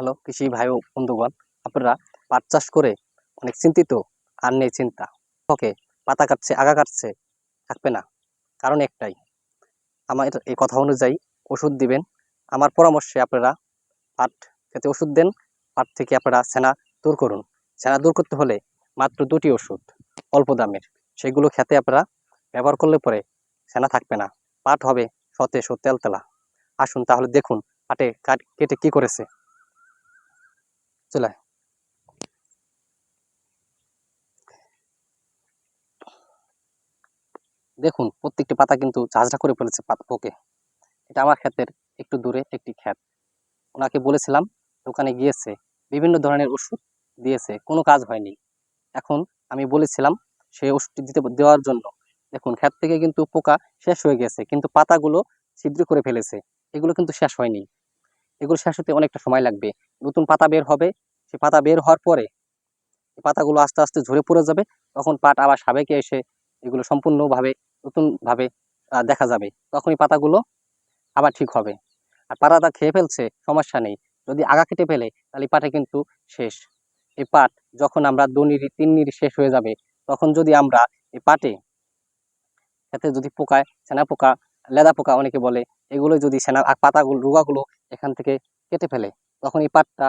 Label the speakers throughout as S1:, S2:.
S1: Hello, কৃষি ভাই ও বন্ধুগণ, আপনারা পাট চাষ করে অনেক চিন্তিত আর নেই চিন্তা। ওকে পাতা কাটছে, আগা কাটছে, থাকবে না। কারণ একটাই, আমার এই কথা অনুযায়ী ওষুধ দিবেন। আমার পরামর্শে আপনারা পাট খেতে ওষুধ দেন, পাট থেকে আপনারা সেনা দূর করুন। সেনা দূর করতে হলে মাত্র দুটি ওষুধ, অল্প দামের। সেগুলো খেতে আপনারা ব্যবহার করলে পরে সেনা থাকবে না। পাট হবে সতেজ ও তেলতেলা। আসুন তাহলে দেখুন পাটে কাট- কেটে কি করেছে। চলে দেখুন, প্রত্যেকটি পাতা কিন্তু ঝাঁঝরা করে ফেলেছে পাতা পোকে। এটা আমার ক্ষেতের একটু দূরে একটি ক্ষেত। ওনাকে বলেছিলাম, দোকানে গিয়েছে, বিভিন্ন ধরনের ওষুধ দিয়েছে, কোনো কাজ হয়নি। এখন আমি বলেছিলাম সেই ওষুধটি দিতে দেওয়ার জন্য। দেখুন, ক্ষেত থেকে কিন্তু পোকা শেষ হয়ে গেছে, কিন্তু পাতাগুলো ছিদ্র করে ফেলেছে। এগুলো কিন্তু শেষ হয়নি। এগুলো শেষ হতে অনেকটা সময় লাগবে। নতুন পাতা বের হবে। সে পাতা বের হওয়ার পরে পাতাগুলো আস্তে আস্তে ঝরে পড়ে যাবে। তখন পাট আবার সাবেকে এসে এগুলো সম্পূর্ণভাবে, নতুনভাবে দেখা যাবে। তখনই পাতাগুলো আবার ঠিক হবে। আর পাতাটা খেয়ে ফেলছে, সমস্যা নেই। যদি আগা কেটে ফেলে, তাহলে এই পাটে কিন্তু শেষ। এই পাট যখন আমরা দু নিরি তিন নিরি শেষ হয়ে যাবে, তখন যদি আমরা এই পাটে এতে যদি পোকায় সেনা পোকা লেদা পোকা অনেকে বলে এগুলো যদি সেনা পাতাগুলো, রোগাগুলো এখান থেকে কেটে ফেলে, তখন এই পাটটা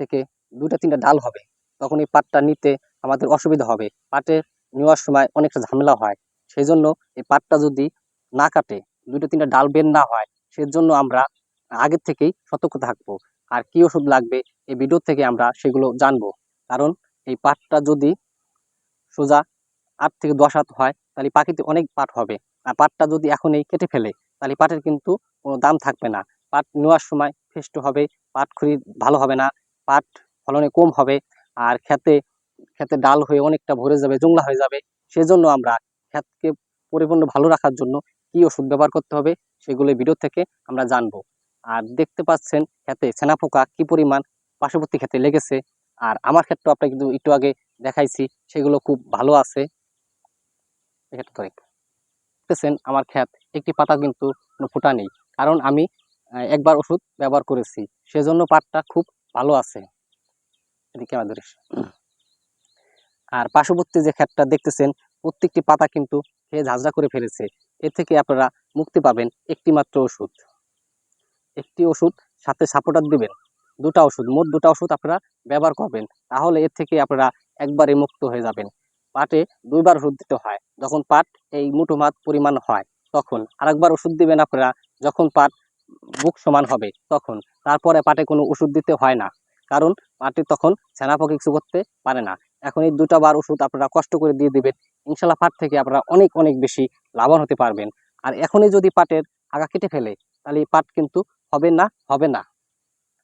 S1: থেকে দুটা তিনটা ডাল হবে। তখন এই পাটটা নিতে আমাদের অসুবিধা হবে। পাটে নেওয়ার সময় অনেকটা ঝামেলা হয়। সেই জন্য এই পাটটা যদি না কাটে দুটো তিনটা ডাল বের না হয়, সেজন্য আমরা আগের থেকেই সতর্ক থাকব। আর কি ওষুধ লাগবে এই ভিডিও থেকে আমরা সেগুলো জানব। কারণ এই পাটটা যদি সোজা আট থেকে দশ হাত হয়, তাহলে পাখিতে অনেক পাট হবে। আর পাটটা যদি এখনই কেটে ফেলে, তাহলে পাটের কিন্তু কোনো দাম থাকবে না। পাট নেওয়ার সময় ফেষ্ট হবে, পাট খুঁড়ি ভালো হবে না, পাট ফলনে কম হবে, আর খেতে খেতে ডাল হয়ে অনেকটা ভরে যাবে, জংলা হয়ে যাবে। সেজন্য আমরা ক্ষেতকে পরিপূর্ণ ভালো রাখার জন্য কি ওষুধ ব্যবহার করতে হবে, সেগুলো ভিডিও থেকে আমরা জানব। আর দেখতে পাচ্ছেন খেতে সেনা পোকা কি পরিমাণ পার্শ্ববর্তী খেতে লেগেছে। আর আমার ক্ষেত্রে আপনাকে কিন্তু একটু আগে দেখাইছি, সেগুলো খুব ভালো আছে। এখানে করে দেখতেছেন আমার ক্ষেত একটি পাতা কিন্তু কোনো ফোটা নেই। কারণ আমি একবার ওষুধ ব্যবহার করেছি, সেজন্য পাটটা খুব ভালো আছে। এদিকে আমাদের আর পার্শ্ববর্তী যে ক্ষেতটা দেখতেছেন, প্রত্যেকটি পাতা কিন্তু খেয়ে ঝাঁঝরা করে ফেলেছে। এর থেকে আপনারা মুক্তি পাবেন একটি মাত্র ওষুধ। একটি ওষুধ সাথে সাপোর্টার দিবেন, দুটা ওষুধ, মোট দুটা ওষুধ আপনারা ব্যবহার করবেন। তাহলে এর থেকে আপনারা একবারে মুক্ত হয়ে যাবেন। পাটে দুইবার ওষুধ দিতে হয়। যখন পাট এই মুঠো মাত পরিমাণ হয়, তখন আরেকবার ওষুধ দিবেন আপনারা, যখন পাট বুক সমান হবে, তখন। তারপরে পাটে কোনো ওষুধ দিতে হয় না, কারণ পাটে তখন সেনাপকি কিছু করতে পারে না। এখন এই দুটা বার ওষুধ আপনারা কষ্ট করে দিয়ে দিবেন, ইনশাল্লাহ পাট থেকে আপনারা অনেক অনেক বেশি লাভবান হতে পারবেন। আর এখনই যদি পাটের আগা কেটে ফেলে, তাহলে এই পাট কিন্তু হবে না হবে না।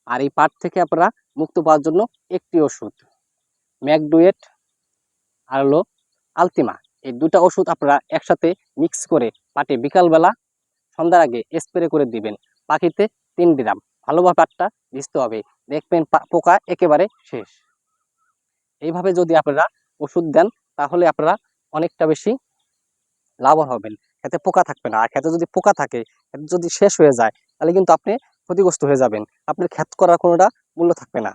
S1: আর এই পাট থেকে আপনারা মুক্ত পাওয়ার জন্য একটি ওষুধ, ম্যাকডুয়েট আর হলো আলতিমা। এই দুটা ওষুধ আপনারা একসাথে মিক্স করে পাটে বিকালবেলা, সন্ধ্যার আগে স্প্রে করে দিবেন। পাখিতে তিন গ্রাম ভালোভাবে পাটটা ভিজতে হবে। দেখবেন পোকা একেবারে শেষ। এইভাবে যদি আপনারা ওষুধ দেন, তাহলে আপনারা অনেকটা বেশি লাভবান হবেন। খেতে পোকা থাকবে না। আর খেতে যদি পোকা থাকে যদি শেষ হয়ে যায়, তাহলে কিন্তু আপনি ক্ষতিগ্রস্ত হয়ে যাবেন। আপনার ক্ষেত করার কোনোটা মূল্য থাকবে না।